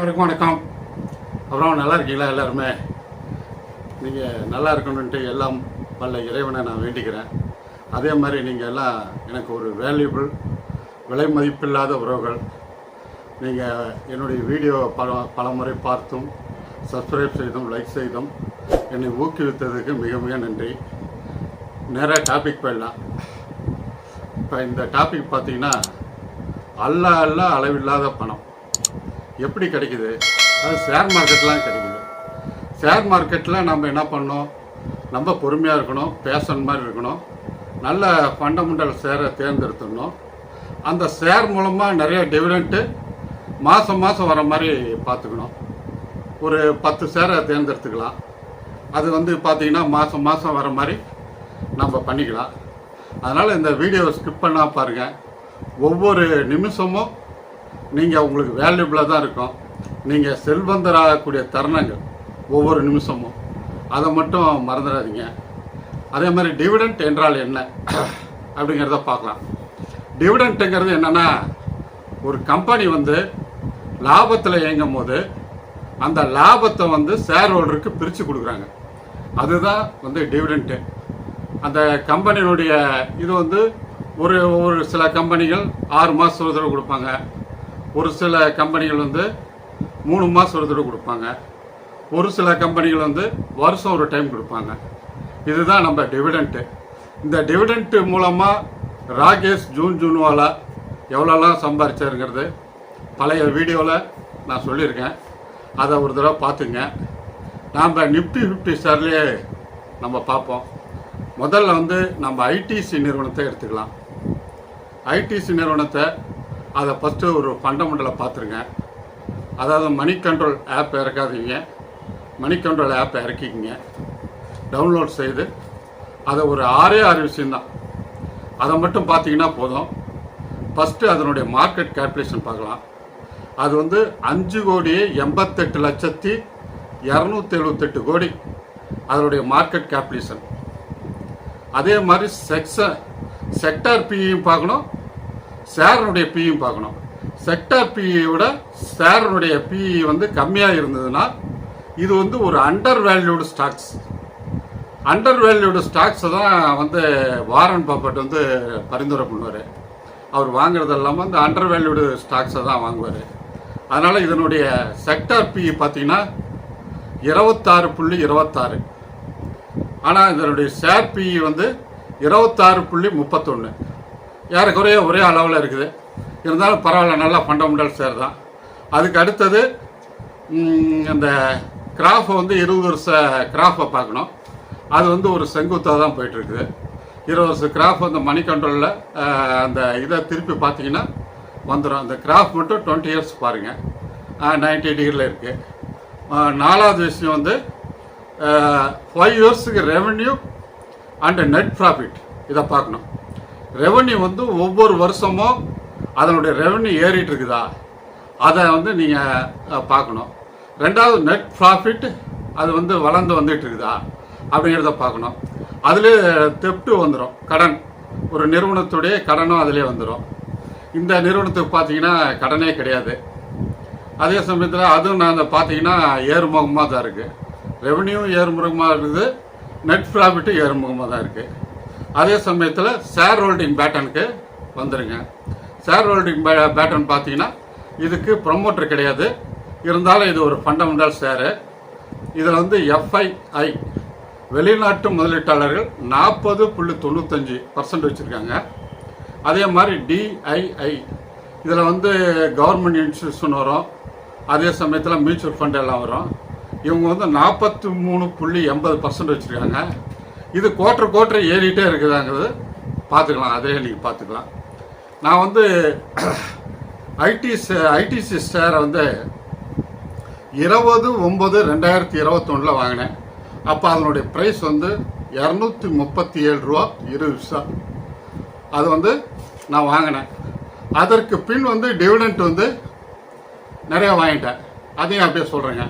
அனைவருக்கும் வணக்கம். அப்புறம் நல்லா இருக்கீங்களா எல்லாருமே? நீங்கள் நல்லா இருக்கணுன்ட்டு எல்லாம் வல்ல இறைவனை நான் வேண்டிக்கிறேன். அதே மாதிரி நீங்கள் எல்லாம் எனக்கு ஒரு வேல்யூபிள் விலை மதிப்பில்லாத உறவுகள். நீங்கள் என்னுடைய வீடியோவை பல பல முறை பார்த்தும் சப்ஸ்கிரைப் செய்தும் லைக் செய்தும் என்னை ஊக்குவித்ததுக்கு மிக மிக நன்றி. நேராக டாபிக் போயிடலாம். இப்போ இந்த டாபிக் பார்த்தீங்கன்னா அல்ல அல்ல அளவில்லாத பணம். எப்படி கிடைக்குது? அது ஷேர் மார்க்கெட்லாம் கிடைக்குது. ஷேர் மார்க்கெட்டில் நம்ம என்ன பண்ணோம் நம்ம பொறுமையாக இருக்கணும் பேஷன் மாதிரி இருக்கணும். நல்ல ஃபண்டமெண்டல் ஷேரை தேர்ந்தெடுத்துடணும். அந்த ஷேர் மூலமாக நிறைய டிவிடெண்ட்டு மாதம் மாதம் வர மாதிரி பார்த்துக்கணும். ஒரு பத்து ஷேரை தேர்ந்தெடுத்துக்கலாம். அது வந்து பார்த்தீங்கன்னா மாதம் மாதம் வர மாதிரி நம்ம பண்ணிக்கலாம். அதனால் இந்த வீடியோவை ஸ்கிப் பண்ணால் பாருங்கள் ஒவ்வொரு நிமிஷமும் நீங்கள் உங்களுக்கு வேல்யூபிளாக தான் இருக்கும். நீங்கள் செல்வந்தராகக்கூடிய தருணங்கள் ஒவ்வொரு நிமிஷமும். அதை மட்டும் மறந்துடாதீங்க. அதே மாதிரி டிவிடெண்ட் என்றால் என்ன? அப்படிங்கிறத பார்க்கலாம். டிவிடெண்ட்டுங்கிறது என்னென்னா ஒரு கம்பெனி வந்து லாபத்தில் இயங்கும் போது அந்த லாபத்தை வந்து ஷேர் ஹோல்டருக்கு பிரித்து கொடுக்குறாங்க. அதுதான் வந்து டிவிடெண்ட்டு அந்த கம்பெனியினுடைய இது வந்து ஒரு ஒரு சில கம்பெனிகள் ஆறு மாதம் ஒரு தடவை கொடுப்பாங்க. ஒரு சில கம்பெனிகள் வந்து மூணு மாதம் ஒரு தடவை கொடுப்பாங்க. ஒரு சில கம்பெனிகள் வந்து வருஷம் ஒரு டைம் கொடுப்பாங்க. இதுதான் நம்ம டிவிடெண்ட்டு இந்த டிவிடெண்ட்டு மூலமாக ராகேஷ் ஜூன் ஜூன்வாலா எவ்வளோலாம் சம்பாரிச்சாருங்கிறது பழைய வீடியோவில் நான் சொல்லியிருக்கேன். அதை ஒரு தடவை பார்த்துங்க. நாம் நிஃப்டி ஃபிஃப்டி ஸ்டார்லேயே நம்ம பார்ப்போம். முதல்ல வந்து நம்ம ஐடிசி நிறுவனத்தை எடுத்துக்கலாம். ஐடிசி நிறுவனத்தை அதை ஃபஸ்ட்டு ஒரு ஃபண்டமெண்டலை பார்த்துருங்க. அதாவது மணி கண்ட்ரோல் ஆப் இறக்காதீங்க. மணி கண்ட்ரோல் ஆப் இறக்கிக்கிங்க. டவுன்லோட் செய்து அதை ஒரு ஆறே ஆறு விஷயந்தான் அதை மட்டும் பார்த்தீங்கன்னா போதும். ஃபஸ்ட்டு அதனுடைய மார்க்கெட் கேல்குலேஷன் பார்க்கலாம். அது வந்து அஞ்சு கோடி எண்பத்தெட்டு லட்சத்தி இரநூத்தி எழுபத்தெட்டு கோடி அதனுடைய மார்க்கெட் கேப்லேஷன் அதே மாதிரி செக்ஸ செக்டார் பியும் பார்க்கணும். சேரனுடைய பியும் பார்க்கணும். செக்டார் பியை விட சேரனுடைய பிஇ வந்து கம்மியாக இருந்ததுன்னா இது வந்து ஒரு undervalued stocks undervalued ஸ்டாக்ஸை தான் வந்து வாரன் பாப்பட் வந்து பரிந்துரை பண்ணுவார். அவர் வாங்குறது இல்லாமல் இந்த அண்டர் வேல்யூடு ஸ்டாக்ஸை தான் வாங்குவார். அதனால் இதனுடைய செக்டார் பிஇ பார்த்தீங்கன்னா இருபத்தாறு புள்ளி இருபத்தாறு. ஆனால் இதனுடைய ஷேர் பிஇ வந்து இருபத்தாறு புள்ளி முப்பத்தொன்று ஏறக்குறைய ஒரே அளவில் இருக்குது. இருந்தாலும் பரவாயில்ல நல்லா ஃபண்டமெண்டல் சேர் தான். அதுக்கு அடுத்தது அந்த கிராஃபை வந்து இருபது வருஷ கிராஃபை பார்க்கணும். அது வந்து ஒரு செங்குத்தாக தான் போயிட்டுருக்குது. இருபது வருஷம் கிராஃப் அந்த மணி கண்ட்ரோலில் அந்த இதை திருப்பி பார்த்தீங்கன்னா வந்துடும் அந்த கிராஃப் மட்டும் டுவெண்ட்டி இயர்ஸ் பாருங்கள் நைன்டி டிகிரியில் இருக்குது நாலாவது விஷயம் வந்து ஃபைவ் இயர்ஸுக்கு ரெவென்யூ அண்டு நெட் ப்ராஃபிட் இதை பார்க்கணும். ரெவென்யூ வந்து ஒவ்வொரு வருஷமும் அதனுடைய ரெவன்யூ ஏறிட்டு இருக்குதா? அதை வந்து நீங்கள் பார்க்கணும். ரெண்டாவது நெட் ப்ராஃபிட் அது வந்து வளர்ந்து வந்துட்டு இருக்குதா? அப்படிங்கிறத பார்க்கணும். அதுலேயே தெப்டு வந்துடும் கடன். ஒரு நிறுவனத்துடைய கடனும் அதிலே வந்துடும் இந்த நிறுவனத்துக்கு பார்த்தீங்கன்னா கடனே கிடையாது. அதே சமயத்தில் அதுவும் நான் பார்த்தீங்கன்னா ஏறுமுகமாக தான் இருக்குது ரெவன்யூ ஏறுமுகமாக இருக்குது. நெட் ப்ராஃபிட்டும் ஏறுமுகமாக தான் இருக்குது அதே சமயத்தில் ஷேர் ஹோல்டிங் பேட்டனுக்கு வந்துடுங்க ஷேர் ஹோல்டிங் பேட்டன் பார்த்தீங்கன்னா இதுக்கு ப்ரொமோட்டர் கிடையாது. இருந்தாலும் இது ஒரு ஃபண்டமெண்டல் ஷேரு இதில் வந்து எஃப்ஐஐ வெளிநாட்டு முதலீட்டாளர்கள் நாற்பது புள்ளி தொண்ணூத்தஞ்சு பர்சன்ட் வச்சுருக்காங்க. அதே மாதிரி டிஐஐ இதில் வந்து கவர்மெண்ட் இன்ஸ்டியூஷன் வரும். அதே சமயத்தில் மியூச்சுவல் ஃபண்ட் எல்லாம் வரும். இவங்க வந்து நாற்பத்தி மூணு புள்ளி எண்பது பர்சன்ட் வச்சுருக்காங்க. இது கோட்டர் கோட்டர் ஏறிட்டே இருக்குதாங்கிறது பார்த்துக்கலாம். அதே நீங்கள் பார்த்துக்கலாம். நான் வந்து ஐடி ஐடிசி ஷேரை வந்து இருபது ஒம்பது ரெண்டாயிரத்தி இருபத்தொன்னில் வாங்கினேன். அப்போ அதனுடைய ப்ரைஸ் வந்து இரநூத்தி முப்பத்தி ஏழு ரூபா இருபது பைசா அது வந்து நான் வாங்கினேன். அதற்கு பின் வந்து டிவிடெண்ட் வந்து நிறையா வாங்கிட்டேன். அதையும் அப்படியே சொல்கிறேங்க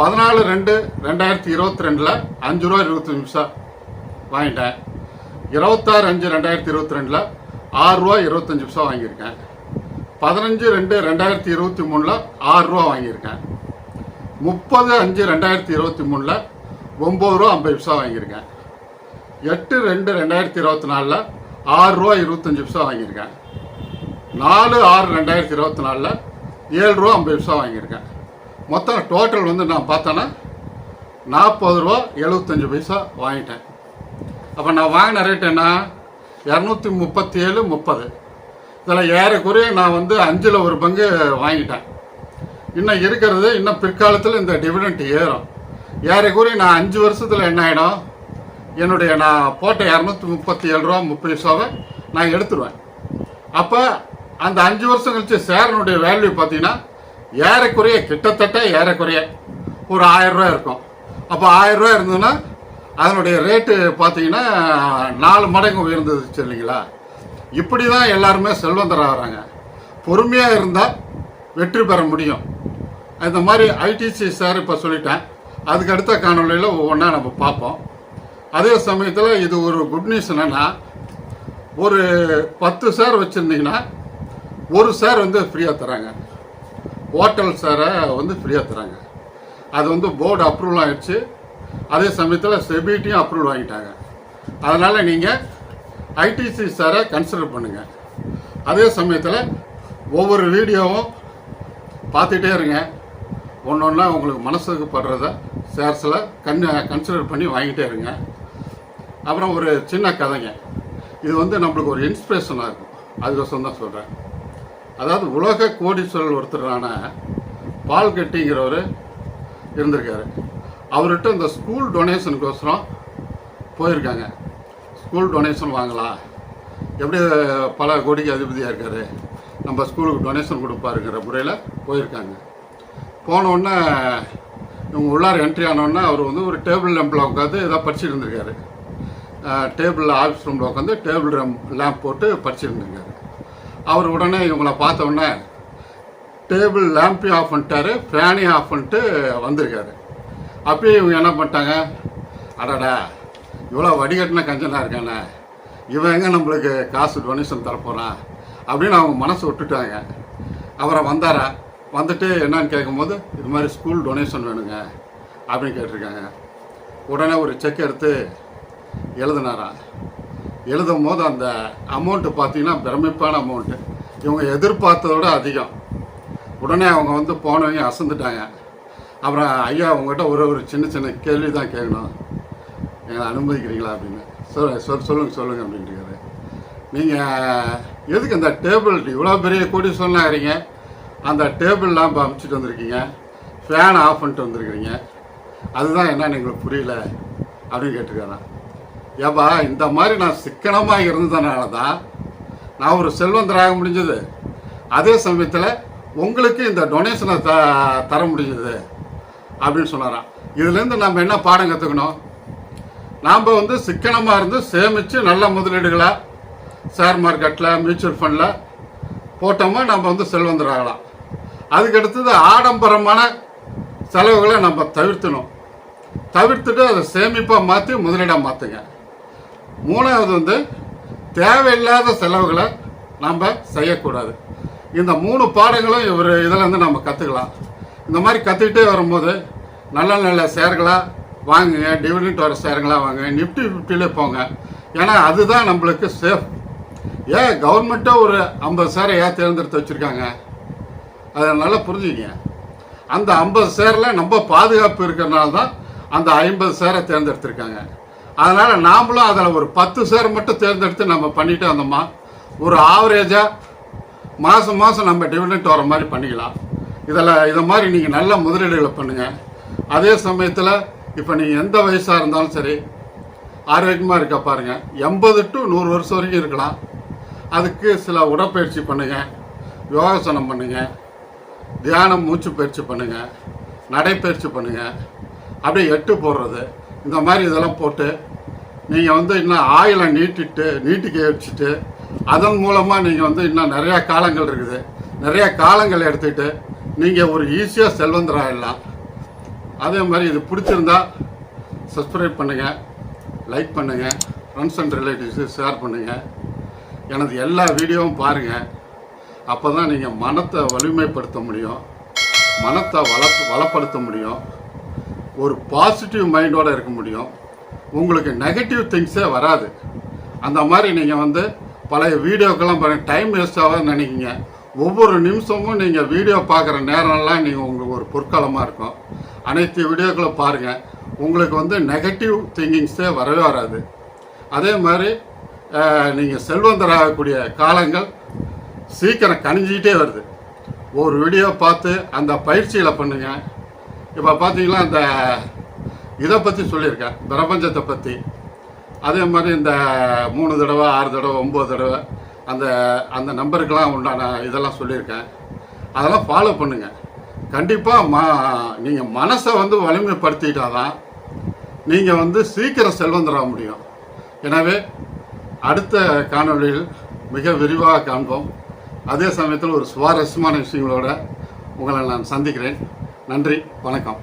பதினாலு ரெண்டு ரெண்டாயிரத்தி இருபத்தி ரெண்டில் அஞ்சு ரூபா இருபத்தஞ்சு நிமிஷம் வாங்கிட்டேன். இருபத்தாறு அஞ்சு ரெண்டாயிரத்தி இருபத்தி ரெண்டில் ஆறு ரூபா இருபத்தஞ்சு வாங்கியிருக்கேன். பதினஞ்சு ரெண்டு ரெண்டாயிரத்தி இருபத்தி மூணில் ஆறு ரூபா வாங்கியிருக்கேன். முப்பது அஞ்சு ரெண்டாயிரத்தி இருபத்தி மூணில் ஒம்பது ரூபா ஐம்பது பைசா வாங்கியிருக்கேன். எட்டு ரெண்டு ரெண்டாயிரத்தி இருபத்தி நாலில் ஆறு ரூபா இருபத்தஞ்சி பைசா வாங்கியிருக்கேன். நாலு ஆறு ரெண்டாயிரத்தி இருபத்தி நாலில் ஏழு ரூபா ஐம்பது பைசா வாங்கியிருக்கேன். மொத்தம் டோட்டல் வந்து நான் பார்த்தேன்னா நாற்பது ரூபா எழுபத்தஞ்சு பைசா வாங்கிட்டேன். அப்போ நான் வாங்கின ரேட் என்ன இரநூத்தி முப்பத்தி ஏழு முப்பது. இதில் ஏறக்குறைய நான் வந்து அஞ்சில் ஒரு பங்கு வாங்கிட்டேன். இன்னும் இருக்கிறது இன்னும் பிற்காலத்தில் இந்த டிவிடெண்ட் ஏறும். ஏறக்குறைய நான் அஞ்சு வருஷத்தில் என்ன ஆகிடும் என்னுடைய நான் போட்ட இரநூத்தி முப்பத்தி ஏழு ரூபா முப்பது ரூபாவை நான் எடுத்துருவேன். அப்போ அந்த அஞ்சு வருஷம் கழிச்சு சேரனுடைய வேல்யூ பார்த்தீங்கன்னா ஏறக்குறைய கிட்டத்தட்ட ஏறக்குறைய ஒரு ஆயிரம் ரூபா இருக்கும். அப்போ ஆயிரம் ரூபா இருந்ததுன்னா அதனுடைய ரேட்டு பார்த்தீங்கன்னா நாலு மடங்கு உயர்ந்தது இல்லைங்களா இப்படி தான் எல்லாருமே செல்வந்தர் ஆகிறாங்க. பொறுமையாக இருந்தால் வெற்றி பெற முடியும். இந்த மாதிரி ஐடிசி சார் இப்போ சொல்லிட்டேன். அதுக்கு அடுத்த காணொலியில் ஒவ்வொன்றா நம்ம பார்ப்போம். அதே சமயத்தில் இது ஒரு குட் நியூஸ் என்னென்னா ஒரு பத்து சார் வச்சுருந்தீங்கன்னா ஒரு சார் வந்து ஃப்ரீயாக தராங்க ஹோட்டல் சாரை வந்து ஃப்ரீயாக தராங்க அது வந்து போர்டு அப்ரூவல் ஆகிடுச்சு அதே சமயத்தில் செபிடியும் அப்ரூவல் வாங்கிட்டாங்க. அதனால் நீங்கள் ஐடிசி சாரை கன்சிடர் பண்ணுங்கள் அதே சமயத்தில் ஒவ்வொரு வீடியோவும் பார்த்துட்டே இருங்க. ஒன்று ஒன்றா உங்களுக்கு மனசுக்கு படுறத ஷேர்ஸில் கன் கன்சிடர் பண்ணி வாங்கிட்டே இருங்க. அப்புறம் ஒரு சின்ன கதைங்க. இது வந்து நம்மளுக்கு ஒரு இன்ஸ்பிரேஷனாக இருக்கும். அதுக்கோசரம் தான் சொல்கிறேன் அதாவது உலக கோடீஸ்வரர் ஒருத்தரான பால் கட்டிங்கிறவர் இருந்திருக்காரு. அவர்கிட்ட இந்த ஸ்கூல் டொனேஷனுக்கோசரம் போயிருக்காங்க. ஸ்கூல் டொனேஷன் வாங்கலாம். எப்படி பல கோடிக்கு அதிபதியாக இருக்காரு? நம்ம ஸ்கூலுக்கு டொனேஷன் கொடுப்பாருங்கிற முறையில் போயிருக்காங்க. போனோடனே இவங்க உள்ளார என்ட்ரி ஆனோடனே அவர் வந்து ஒரு டேபிள் லேம்பில் உட்காந்து ஏதோ படிச்சுட்டு இருந்திருக்காரு டேபிளில் ஆஃபீஸ் ரூமில் உட்காந்து டேபிள் லேம்ப் போட்டு படிச்சுருந்துருக்காரு. அவர் உடனே இவங்களை பார்த்த உடனே டேபிள் லேம்பையும் ஆஃப் பண்ணிட்டாரு ஃபேனையும் ஆஃப் பண்ணிட்டு வந்திருக்காரு. அப்பயே இவங்க என்ன பண்ணிட்டாங்க? அடடா இவ்வளோ வடிகட்டின கஞ்சனாக இருக்கானே. இவன் எங்கே நம்மளுக்கு காசு டொனேஷன் தரப்போகிறான் அப்படின்னு அவங்க மனசு விட்டுட்டாங்க. அவரை வந்தாரா? வந்துட்டு என்னன்னு கேட்கும்போது இது மாதிரி ஸ்கூல் டொனேஷன் வேணுங்க அப்படின்னு கேட்டிருக்காங்க. உடனே ஒரு செக் எடுத்து எழுதினாரா? எழுதும் போது அந்த அமௌண்ட்டு பார்த்தீங்கன்னா பிரமிப்பான அமௌண்ட்டு இவங்க எதிர்பார்த்ததோட அதிகம். உடனே அவங்க வந்து போனவங்க அசந்துட்டாங்க. அப்புறம் ஐயா உங்கள்கிட்ட ஒரு ஒரு சின்ன சின்ன கேள்வி தான் கேட்கணும். எங்களை அனுமதிக்கிறீங்களா அப்படின்னு. சொல் சொல் சொல்லுங்கள் சொல்லுங்கள் அப்படின்ட்டு நீங்கள் எதுக்கு இந்த டேபிள் இவ்வளோ பெரிய கோடி சொன்னாகிறீங்க? அந்த டேபிள்லாம் இப்போ அமைச்சிட்டு வந்திருக்கீங்க. ஃபேன் ஆஃப் பண்ணிட்டு வந்திருக்கிறீங்க. அதுதான் என்னன்னு எங்களுக்கு புரியல அப்படின்னு கேட்டிருக்காரான் ஏப்பா இந்த மாதிரி நான் சிக்கனமாக இருந்ததுனால தான் நான் ஒரு செல்வந்தராக முடிஞ்சது. அதே சமயத்தில் உங்களுக்கு இந்த டொனேஷனை த தர முடிஞ்சது. அப்படின்னு சொன்னாராம் இதுலேருந்து நம்ம என்ன பாடம் கற்றுக்கணும் நாம் வந்து சிக்கனமாக இருந்து சேமித்து நல்ல முதலீடுகளாக ஷேர் மார்க்கெட்டில் மியூச்சுவல் ஃபண்டில் போட்டோமா நம்ம வந்து செல்வந்தராகலாம். அதுக்கடுத்தது ஆடம்பரமான செலவுகளை நம்ம தவிர்த்தணும். தவிர்த்துட்டு அதை சேமிப்பாக மாற்றி முதலீடாக மாற்றுங்க மூணாவது வந்து தேவையில்லாத செலவுகளை நம்ம செய்யக்கூடாது. இந்த மூணு பாடங்களும் இவர் இதில் வந்து நம்ம கற்றுக்கலாம் இந்த மாதிரி கற்றுக்கிட்டே வரும்போது நல்ல நல்ல ஷேர்களாக வாங்குங்க டிவிடெண்ட் வர ஷேருங்களாக வாங்க நிஃப்டி ஃபிஃப்டியிலே போங்க. ஏன்னா அதுதான் நம்மளுக்கு சேஃப் ஏன் கவர்மெண்ட்டே ஒரு ஐம்பது ஷேரை ஏன் தேர்ந்தெடுத்து வச்சுருக்காங்க? அதை நல்லா புரிஞ்சுங்க அந்த ஐம்பது ஷேரில் நம்ம பாதுகாப்பு இருக்கிறனால தான் அந்த ஐம்பது ஷேரை தேர்ந்தெடுத்திருக்காங்க. அதனால் நாமளும் அதில் ஒரு பத்து ஷேர் மட்டும் தேர்ந்தெடுத்து நம்ம பண்ணிட்டு வந்தோமா ஒரு ஆவரேஜாக மாதம் மாதம் நம்ம டிவிடெண்ட் வர மாதிரி பண்ணிக்கலாம். இதில் இதை மாதிரி நீங்கள் நல்ல முதலீடுகளை பண்ணுங்கள் அதே சமயத்தில் இப்போ நீங்கள் எந்த வயசாக இருந்தாலும் சரி ஆரோக்கியமாக இருக்க பாருங்கள் எண்பது டு நூறு வருஷம் வரைக்கும் இருக்கலாம். அதுக்கு சில உடற்பயிற்சி பண்ணுங்கள் யோகாசனம் பண்ணுங்கள் தியானம் மூச்சு பயிற்சி பண்ணுங்கள் நடைப்பயிற்சி பண்ணுங்கள் அப்படியே எட்டு போடுறது. இந்த மாதிரி இதெல்லாம் போட்டு நீங்கள் வந்து இன்னும் ஆயிலை நீட்டிட்டு நீட்டிக்க வச்சுட்டு அதன் மூலமாக நீங்கள் வந்து இன்னும் நிறையா காலங்கள் இருக்குது. நிறையா காலங்கள் எடுத்துக்கிட்டு நீங்கள் ஒரு ஈஸியாக செல்வந்தராகிடலாம் அதே மாதிரி இது பிடிச்சிருந்தா சப்ஸ்கிரைப் பண்ணுங்கள் லைக் பண்ணுங்கள் ஃப்ரெண்ட்ஸ் அண்ட் ரிலேட்டிவ்ஸு ஷேர் பண்ணுங்கள் எனது எல்லா வீடியோவும் பாருங்கள் அப்போ தான் நீங்கள் மனத்தை வலிமைப்படுத்த முடியும். மனத்தை வள வளப்படுத்த முடியும். ஒரு பாசிட்டிவ் மைண்டோடு இருக்க முடியும். உங்களுக்கு நெகட்டிவ் திங்ஸே வராது. அந்த மாதிரி நீங்கள் வந்து பழைய வீடியோக்கெல்லாம் பாருங்கள் டைம் வேஸ்ட் ஆகாதுன்னு நினைக்கிங்க. ஒவ்வொரு நிமிஷமும் நீங்கள் வீடியோ பார்க்குற நேரம்லாம் நீங்கள் உங்களுக்கு ஒரு பொற்காலமாக இருக்கும். அனைத்து வீடியோக்களும் பாருங்கள் உங்களுக்கு வந்து நெகட்டிவ் திங்கிங்ஸே வரவே வராது. அதே மாதிரி நீங்கள் செல்வந்தராகக்கூடிய காலங்கள் சீக்கிரம் கணிஞ்சிக்கிட்டே வருது. ஒரு வீடியோ பார்த்து அந்த பயிற்சிகளை பண்ணுங்கள் இப்போ பார்த்தீங்கன்னா அந்த இதை பற்றி சொல்லியிருக்கேன். பிரபஞ்சத்தை பற்றி அதே மாதிரி இந்த மூணு தடவை ஆறு தடவை ஒம்பது தடவை அந்த அந்த நம்பருக்கெல்லாம் உண்டான இதெல்லாம் சொல்லியிருக்கேன். அதெல்லாம் ஃபாலோ பண்ணுங்கள் கண்டிப்பாக மா நீங்கள் மனசை வந்து வலிமைப்படுத்திக்கிட்டால் தான் நீங்கள் வந்து சீக்கிரம் செல்வந்தராக முடியும். எனவே அடுத்த காணொளியில் மிக விரிவாக காண்போம். அதே சமயத்தில் ஒரு சுவாரஸ்யமான விஷயங்களோட உங்களை நான் சந்திக்கிறேன். நன்றி வணக்கம்.